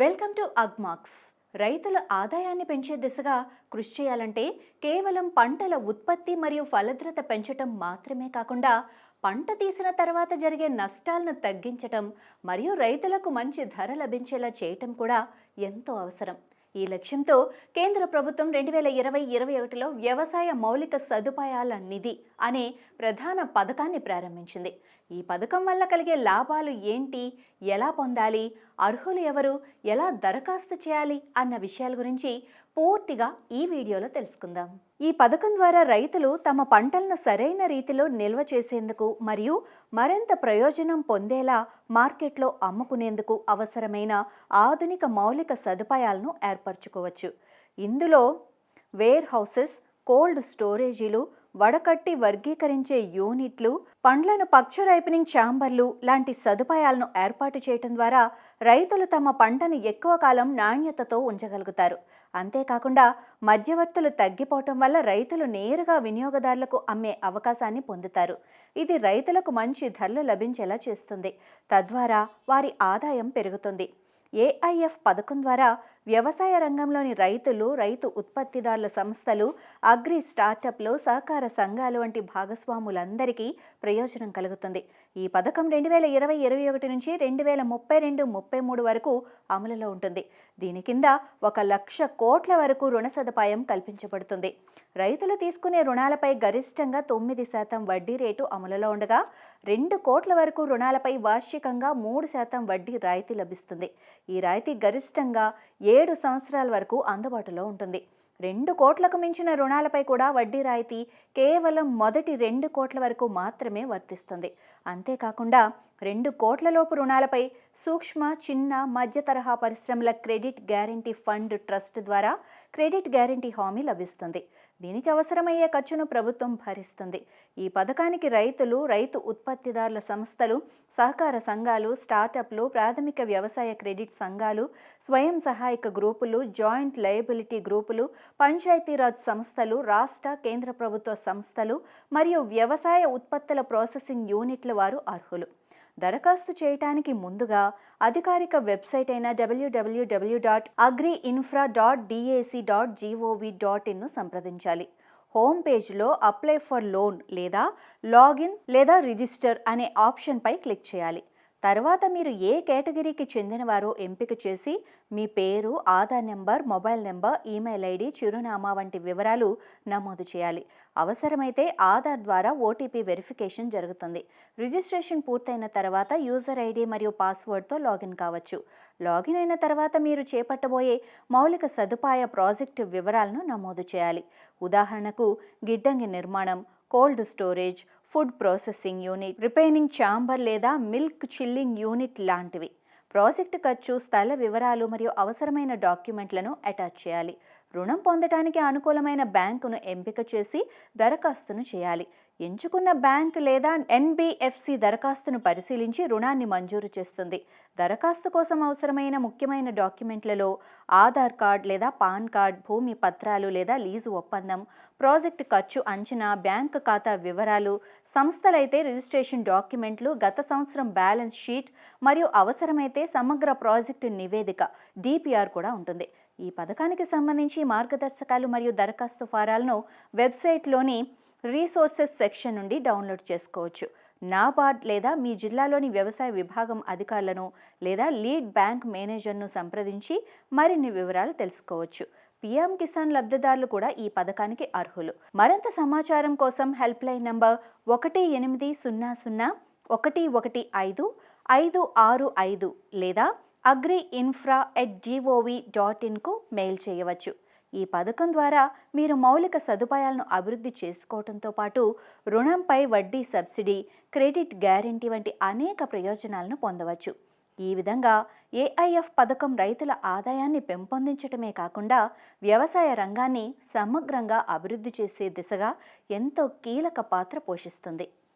Welcome to Agmax. రైతుల ఆదాయాన్ని పెంచే దిశగా కృషి చేయాలంటే కేవలం పంటల ఉత్పత్తి మరియు ఫలద్రత పెంచటం మాత్రమే కాకుండా పంట తీసిన తర్వాత జరిగే నష్టాలను తగ్గించటం మరియు రైతులకు మంచి ధర లభించేలా చేయటం కూడా ఎంతో అవసరం. ఈ లక్ష్యంతో కేంద్ర ప్రభుత్వం రెండు వేల ఇరవై ఇరవై ఒకటిలో వ్యవసాయ మౌలిక సదుపాయాల నిధి అనే ప్రధాన పథకాన్ని ప్రారంభించింది. ఈ పథకం వల్ల కలిగే లాభాలు ఏంటి? ఎలా పొందాలి? అర్హులు ఎవరు? ఎలా దరఖాస్తు చేయాలి? అన్న విషయాల గురించి పూర్తిగా ఈ వీడియోలో తెలుసుకుందాం. ఈ పథకం ద్వారా రైతులు తమ పంటలను సరైన రీతిలో నిల్వ చేసేందుకు మరియు మరింత ప్రయోజనం పొందేలా మార్కెట్లో అమ్ముకునేందుకు అవసరమైన ఆధునిక మౌలిక సదుపాయాలను ఏర్పరచుకోవచ్చు. ఇందులో వేర్ హౌసెస్ కోల్డ్ స్టోరేజీలు వడకట్టి వర్గీకరించే యూనిట్లు పండ్లను పక్ష రైపనింగ్ ఛాంబర్లు లాంటి సదుపాయాలను ఏర్పాటు చేయటం ద్వారా రైతులు తమ పంటను ఎక్కువ కాలం నాణ్యతతో ఉంచగలుగుతారు. అంతేకాకుండా మధ్యవర్తులు తగ్గిపోవటం వల్ల రైతులు నేరుగా వినియోగదారులకు అమ్మే అవకాశాన్ని పొందుతారు. ఇది రైతులకు మంచి ధరలు లభించేలా చేస్తుంది. తద్వారా వారి ఆదాయం పెరుగుతుంది. ఏఐఎఫ్ పథకం ద్వారా వ్యవసాయ రంగంలోని రైతులు రైతు ఉత్పత్తిదారుల సంస్థలు అగ్రి స్టార్టప్లు సహకార సంఘాలు వంటి భాగస్వాములందరికీ ప్రయోజనం కలుగుతుంది. ఈ పథకం రెండు వేల ఇరవై ఇరవై ఒకటి నుంచి రెండు వేల ముప్పై రెండు ముప్పై మూడు వరకు అమలులో ఉంటుంది. దీని కింద ఒక లక్ష కోట్ల వరకు రుణ సదుపాయం కల్పించబడుతుంది. రైతులు తీసుకునే రుణాలపై గరిష్టంగా తొమ్మిది శాతం వడ్డీ రేటు అమలులో ఉండగా రెండు కోట్ల వరకు రుణాలపై వార్షికంగా మూడు శాతం వడ్డీ రాయితీ లభిస్తుంది. ఈ రాయితీ గరిష్టంగా ఏడు సంవత్సరాల వరకు అందుబాటులో ఉంటుంది. రెండు కోట్లకు మించిన రుణాలపై కూడా వడ్డీ రాయితీ కేవలం మొదటి రెండు కోట్ల వరకు మాత్రమే వర్తిస్తుంది. అంతేకాకుండా రెండు కోట్లలోపు రుణాలపై సూక్ష్మ చిన్న మధ్య తరహా పరిశ్రమల క్రెడిట్ గ్యారంటీ ఫండ్ ట్రస్ట్ ద్వారా క్రెడిట్ గ్యారంటీ హామీ లభిస్తుంది. దీనికి అవసరమయ్యే ఖర్చును ప్రభుత్వం భరిస్తుంది. ఈ పథకానికి రైతులు రైతు ఉత్పత్తిదారుల సంస్థలు సహకార సంఘాలు స్టార్టప్లు ప్రాథమిక వ్యవసాయ క్రెడిట్ సంఘాలు స్వయం సహాయక గ్రూపులు జాయింట్ లయబిలిటీ గ్రూపులు పంచాయతీరాజ్ సంస్థలు రాష్ట్ర కేంద్ర ప్రభుత్వ సంస్థలు మరియు వ్యవసాయ ఉత్పత్తుల ప్రాసెసింగ్ యూనిట్ల వారు అర్హులు. దరఖాస్తు చేయటానికి ముందుగా అధికారిక వెబ్సైట్ అయిన WWW dot agri infra dot DAC dot GOV dot ఇన్ను సంప్రదించాలి. హోమ్ పేజ్లో అప్లై ఫర్ లోన్ లేదా లాగిన్ లేదా రిజిస్టర్ అనే ఆప్షన్పై క్లిక్ చేయాలి. తర్వాత మీరు ఏ కేటగిరీకి చెందినవారో ఎంపిక చేసి మీ పేరు Aadhaar number mobile number email ID చిరునామా వంటి వివరాలు నమోదు చేయాలి. అవసరమైతే ఆధార్ ద్వారా ఓటీపీ వెరిఫికేషన్ జరుగుతుంది. రిజిస్ట్రేషన్ పూర్తయిన తర్వాత యూజర్ ఐడి మరియు పాస్వర్డ్తో లాగిన్ కావచ్చు. లాగిన్ అయిన తర్వాత మీరు చేపట్టబోయే మౌలిక సదుపాయ ప్రాజెక్టు వివరాలను నమోదు చేయాలి. ఉదాహరణకు గిడ్డంగి నిర్మాణం cold storage food processing unit refining chamber లేదా మిల్క్ చిల్లింగ్ యూనిట్ లాంటివి. ప్రాజెక్టు ఖర్చు స్థల వివరాలు మరియు అవసరమైన డాక్యుమెంట్లను అటాచ్ చేయాలి. రుణం పొందటానికి అనుకూలమైన బ్యాంకును ఎంపిక చేసి దరఖాస్తును చేయాలి. ఎంచుకున్న బ్యాంక్ లేదా ఎన్బిఎఫ్సి దరఖాస్తును పరిశీలించి రుణాన్ని మంజూరు చేస్తుంది. దరఖాస్తు కోసం అవసరమైన ముఖ్యమైన డాక్యుమెంట్లలో ఆధార్ కార్డ్ లేదా పాన్ కార్డ్ భూమి పత్రాలు లేదా లీజు ఒప్పందం ప్రాజెక్టు ఖర్చు అంచనా బ్యాంక్ ఖాతా వివరాలు సంస్థలైతే రిజిస్ట్రేషన్ డాక్యుమెంట్లు గత సంవత్సరం బ్యాలెన్స్ షీట్ మరియు అవసరమైతే సమగ్ర ప్రాజెక్టు నివేదిక డిపిఆర్ కూడా ఉంటుంది. ఈ పథకానికి సంబంధించి మార్గదర్శకాలు మరియు దరఖాస్తు ఫారాలను వెబ్సైట్లోని రీసోర్సెస్ సెక్షన్ నుండి డౌన్లోడ్ చేసుకోవచ్చు. నాబార్డ్ లేదా మీ జిల్లాలోని వ్యవసాయ విభాగం అధికారులను లేదా లీడ్ బ్యాంక్ మేనేజర్ను సంప్రదించి మరిన్ని వివరాలు తెలుసుకోవచ్చు. పిఎం కిసాన్ లబ్ధిదారులు కూడా ఈ పథకానికి అర్హులు. మరింత సమాచారం కోసం హెల్ప్ లైన్ నంబర్ ఒకటి ఎనిమిది సున్నా సున్నా ఒకటి ఒకటి ఐదు ఐదు ఆరు ఐదు లేదా agri infra at GOV dot ఇన్కు mail చేయవచ్చు. ఈ పథకం ద్వారా మీరు మౌలిక సదుపాయాలను అభివృద్ధి చేసుకోవడంతో పాటు రుణంపై వడ్డీ సబ్సిడీ క్రెడిట్ గ్యారంటీ వంటి అనేక ప్రయోజనాలను పొందవచ్చు. ఈ విధంగా ఏఐఎఫ్ పథకం రైతుల ఆదాయాన్ని పెంపొందించటమే కాకుండా వ్యవసాయ రంగాన్ని సమగ్రంగా అభివృద్ధి చేసే దిశగా ఎంతో కీలక పాత్ర పోషిస్తుంది.